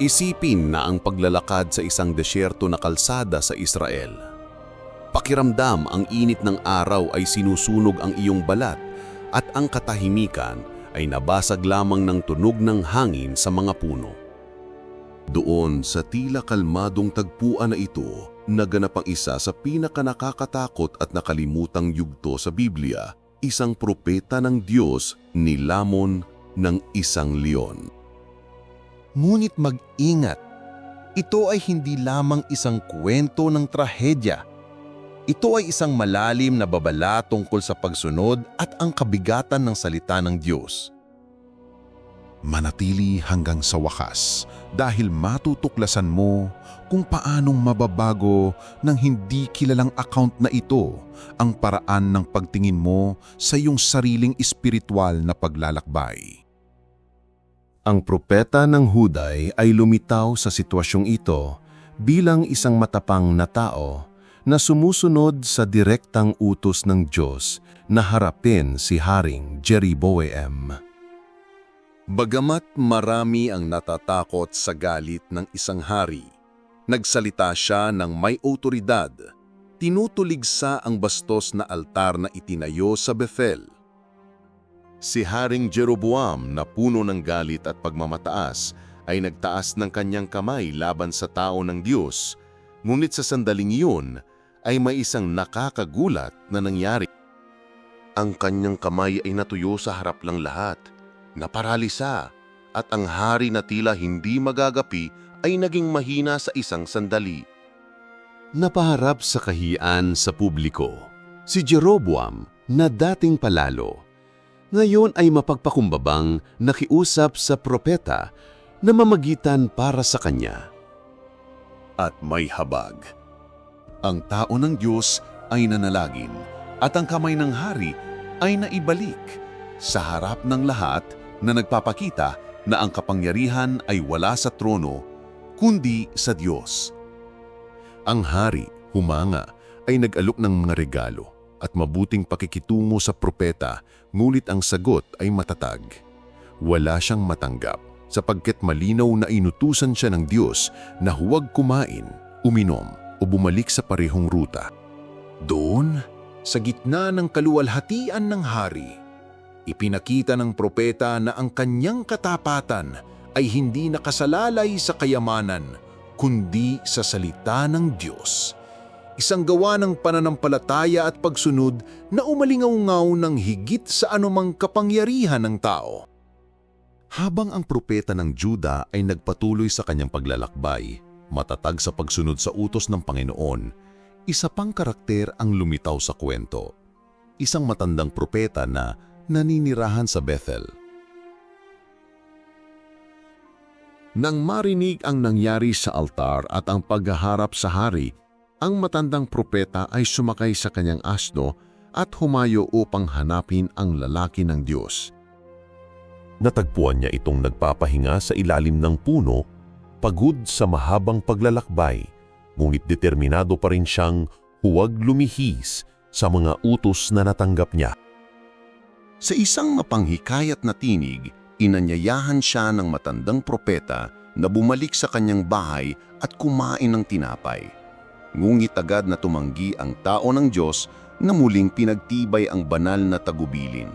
Isipin na ang paglalakad sa isang desyerto na kalsada sa Israel. Pakiramdam ang init ng araw ay sinusunog ang iyong balat at ang katahimikan ay nabasag lamang ng tunog ng hangin sa mga puno. Doon sa tila kalmadong tagpuan na ito, naganap ang isa sa pinakanakakatakot at nakalimutang yugto sa Biblia, isang propeta ng Diyos nilamon ng isang leon. Ngunit mag-ingat, ito ay hindi lamang isang kwento ng trahedya. Ito ay isang malalim na babala tungkol sa pagsunod at ang kabigatan ng salita ng Diyos. manatili hanggang sa wakas dahil matutuklasan mo kung paanong mababago ng hindi kilalang account na ito ang paraan ng pagtingin mo sa iyong sariling espiritual na paglalakbay. Ang propeta ng Huday ay lumitaw sa sitwasyong ito bilang isang matapang na tao na sumusunod sa direktang utos ng Diyos na harapin si Haring Jeriboam. Bagamat marami ang natatakot sa galit ng isang hari, nagsalita siya ng may otoridad, tinutuligsa ang bastos na altar na itinayo sa Bethel. Si Haring Jeroboam na puno ng galit at pagmamataas ay nagtaas ng kanyang kamay laban sa tao ng Diyos, ngunit sa sandaling iyon ay may isang nakakagulat na nangyari. Ang kanyang kamay ay natuyo sa harap ng lahat, naparalisa, at ang hari na tila hindi magagapi ay naging mahina sa isang sandali. Napaharap sa kahiyan sa publiko, si Jeroboam na dating palalo ngayon ay mapagpakumbabang nakiusap sa propeta na mamagitan para sa kanya. At may habag. Ang tao ng Diyos ay nanalagin at ang kamay ng hari ay naibalik sa harap ng lahat na nagpapakita na ang kapangyarihan ay wala sa trono kundi sa Diyos. Ang hari, humanga, ay nag-alok ng mga regalo at mabuting pakikitungo sa propeta, ngunit ang sagot ay matatag. Wala siyang matanggap sapagkat malinaw na inutusan siya ng Diyos na huwag kumain, uminom o bumalik sa parehong ruta. Doon, sa gitna ng kaluwalhatian ng hari, ipinakita ng propeta na ang kanyang katapatan ay hindi nakasalalay sa kayamanan, kundi sa salita ng Diyos isang gawa ng pananampalataya at pagsunod na umalingaw ng higit sa anumang kapangyarihan ng tao. Habang ang propeta ng Juda ay nagpatuloy sa kanyang paglalakbay, matatag sa pagsunod sa utos ng Panginoon, isa pang karakter ang lumitaw sa kwento. Isang matandang propeta na naninirahan sa Bethel. Nang marinig ang nangyari sa altar at ang paghaharap sa hari, ang matandang propeta ay sumakay sa kanyang asno at humayo upang hanapin ang lalaki ng Diyos. Natagpuan niya itong nagpapahinga sa ilalim ng puno, pagod sa mahabang paglalakbay, ngunit determinado pa rin siyang huwag lumihis sa mga utos na natanggap niya. Sa isang mapanghikayat na tinig, inanyayahan siya ng matandang propeta na bumalik sa kanyang bahay at kumain ng tinapay. Ngunit agad na tumanggi ang tao ng Diyos na muling pinagtibay ang banal na tagubilin.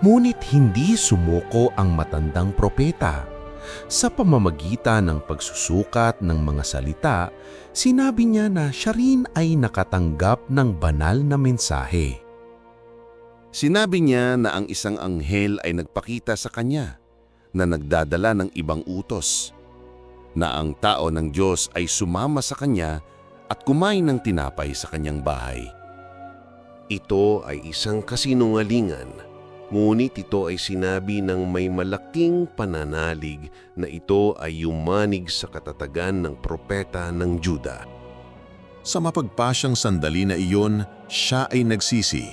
Ngunit hindi sumuko ang matandang propeta. Sa pamamagitan ng pagsusukat ng mga salita, sinabi niya na siya rin ay nakatanggap ng banal na mensahe. Sinabi niya na ang isang anghel ay nagpakita sa kanya na nagdadala ng ibang utos na ang tao ng Diyos ay sumama sa kanya at kumain ng tinapay sa kanyang bahay. Ito ay isang kasinungalingan, ngunit ito ay sinabi ng may malaking pananalig na ito ay yumanig sa katatagan ng propeta ng Juda. Sa mapagpasyang sandali na iyon, siya ay nagsisi.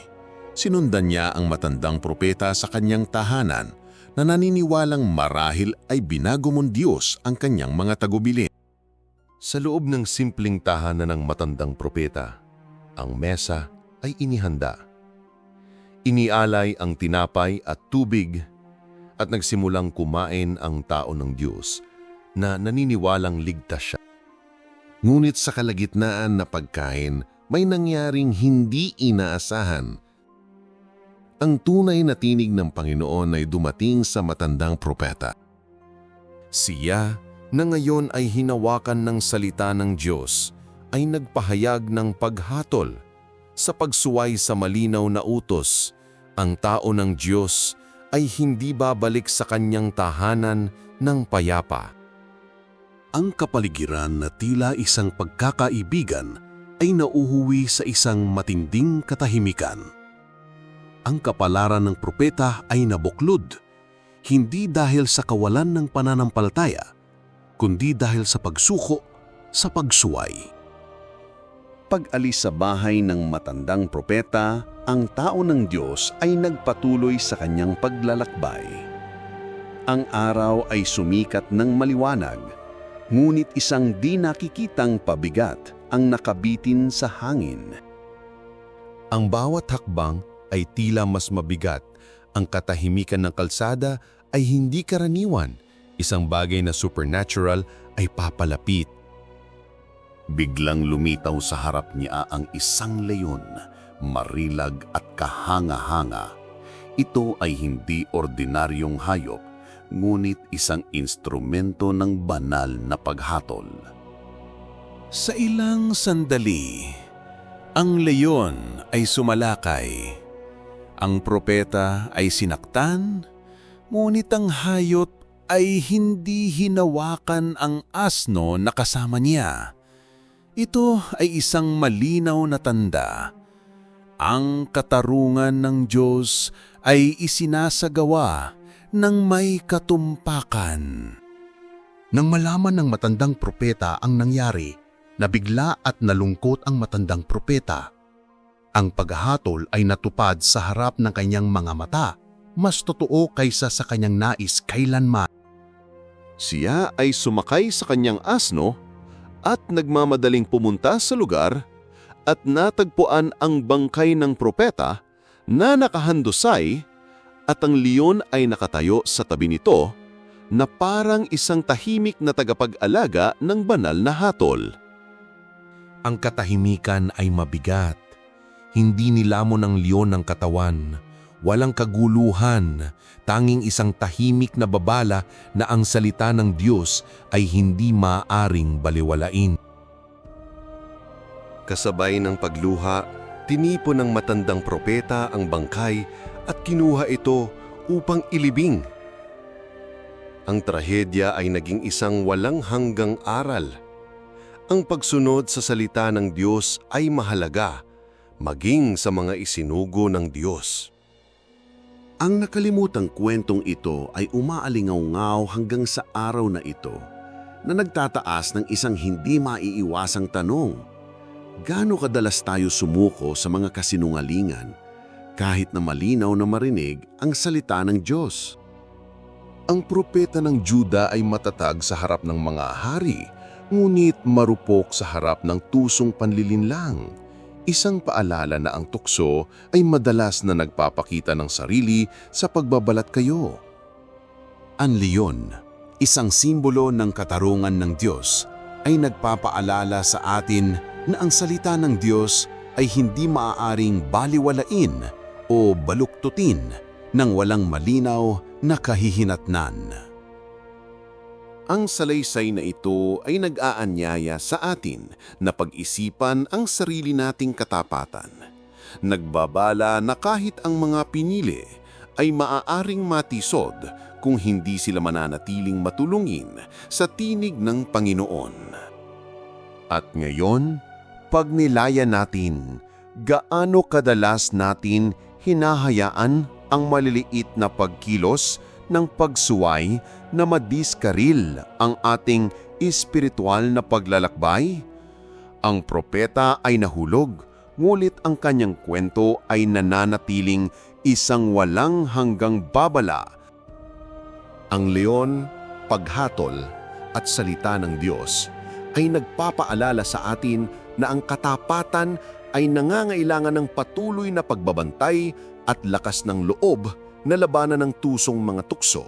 Sinundan niya ang matandang propeta sa kanyang tahanan na naniniwalang marahil ay binago mong Diyos ang kanyang mga tagubilin. Sa loob ng simpleng tahanan ng matandang propeta, ang mesa ay inihanda. Inialay ang tinapay at tubig at nagsimulang kumain ang tao ng Diyos na naniniwalang ligtas siya. Ngunit sa kalagitnaan na pagkain, may nangyaring hindi inaasahan. Ang tunay na tinig ng Panginoon ay dumating sa matandang propeta. Siya, na ngayon ay hinawakan ng salita ng Diyos, ay nagpahayag ng paghatol sa pagsuway sa malinaw na utos. Ang tao ng Diyos ay hindi babalik sa kanyang tahanan ng payapa. Ang kapaligiran na tila isang pagkakaibigan ay nauhuwi sa isang matinding katahimikan. Ang kapalaran ng propeta ay nabuklod, hindi dahil sa kawalan ng pananampalataya, kundi dahil sa pagsuko sa pagsuway. Pag-alis sa bahay ng matandang propeta, ang tao ng Diyos ay nagpatuloy sa kanyang paglalakbay. Ang araw ay sumikat ng maliwanag, ngunit isang di nakikitang pabigat ang nakabitin sa hangin. Ang bawat hakbang ay tila mas mabigat. Ang katahimikan ng kalsada ay hindi karaniwan. Isang bagay na supernatural ay papalapit. Biglang lumitaw sa harap niya ang isang leyon, marilag at kahanga-hanga. Ito ay hindi ordinaryong hayop, ngunit isang instrumento ng banal na paghatol. Sa ilang sandali, ang leyon ay sumalakay. Ang propeta ay sinaktan, ngunit ang hayop ay hindi hinawakan ang asno na kasama niya. Ito ay isang malinaw na tanda. Ang katarungan ng Diyos ay isinasagawa ng may katumpakan. Nang malaman ng matandang propeta ang nangyari, nabigla at nalungkot ang matandang propeta. Ang paghahatol ay natupad sa harap ng kanyang mga mata, mas totoo kaysa sa kanyang nais kailanman. Siya ay sumakay sa kanyang asno at nagmamadaling pumunta sa lugar at natagpuan ang bangkay ng propeta na nakahandusay at ang leon ay nakatayo sa tabi nito na parang isang tahimik na tagapag-alaga ng banal na hatol. Ang katahimikan ay mabigat. Hindi nilamon ng leon ng katawan. Walang kaguluhan. Tanging isang tahimik na babala na ang salita ng Diyos ay hindi maaring baliwalain. Kasabay ng pagluha, tinipon ng matandang propeta ang bangkay at kinuha ito upang ilibing. Ang trahedya ay naging isang walang hanggang aral. Ang pagsunod sa salita ng Diyos ay mahalaga, maging sa mga isinugo ng Diyos. Ang nakalimutang kwentong ito ay umaalingaw hanggang sa araw na ito na nagtataas ng isang hindi maiiwasang tanong. Gaano kadalas tayo sumuko sa mga kasinungalingan kahit na malinaw na marinig ang salita ng Diyos? Ang propeta ng Juda ay matatag sa harap ng mga hari, ngunit marupok sa harap ng tusong panlilinlang. Isang paalala na ang tukso ay madalas na nagpapakita ng sarili sa pagbabalat kayo. Ang leon, isang simbolo ng katarungan ng Diyos, ay nagpapaalala sa atin na ang salita ng Diyos ay hindi maaaring baliwalain o baluktutin ng walang malinaw na kahihinatnan. Ang salaysay na ito ay nag-aanyaya sa atin na pag-isipan ang sarili nating katapatan. Nagbabala na kahit ang mga pinili ay maaaring matisod kung hindi sila mananatiling matulungin sa tinig ng Panginoon. At ngayon, pag nilaya natin, gaano kadalas natin hinahayaan ang maliliit na pagkilos ng pagsuway na madiskaril ang ating espiritual na paglalakbay? Ang propeta ay nahulog, ngulit ang kanyang kwento ay nananatiling isang walang hanggang babala. Ang leon, paghatol at salita ng Diyos ay nagpapaalala sa atin na ang katapatan ay nangangailangan ng patuloy na pagbabantay at lakas ng loob na labanan ng tusong mga tukso.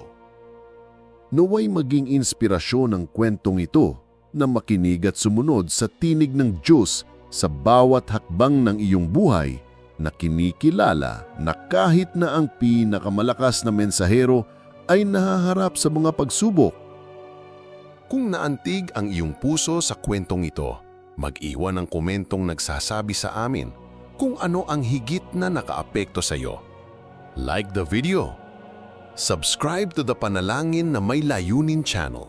Naway maging inspirasyon ng kwentong ito na makinig at sumunod sa tinig ng Diyos sa bawat hakbang ng iyong buhay na kinikilala na kahit na ang pinakamalakas na mensahero ay nahaharap sa mga pagsubok. Kung naantig ang iyong puso sa kwentong ito, mag-iwan ng komentong nagsasabi sa amin kung ano ang higit na nakaapekto sa iyo. Like the video. Subscribe to the Panalangin na May Layunin channel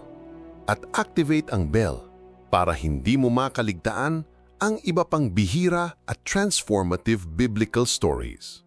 at activate ang bell para hindi mo makaligtaan ang iba pang bihira at transformative biblical stories.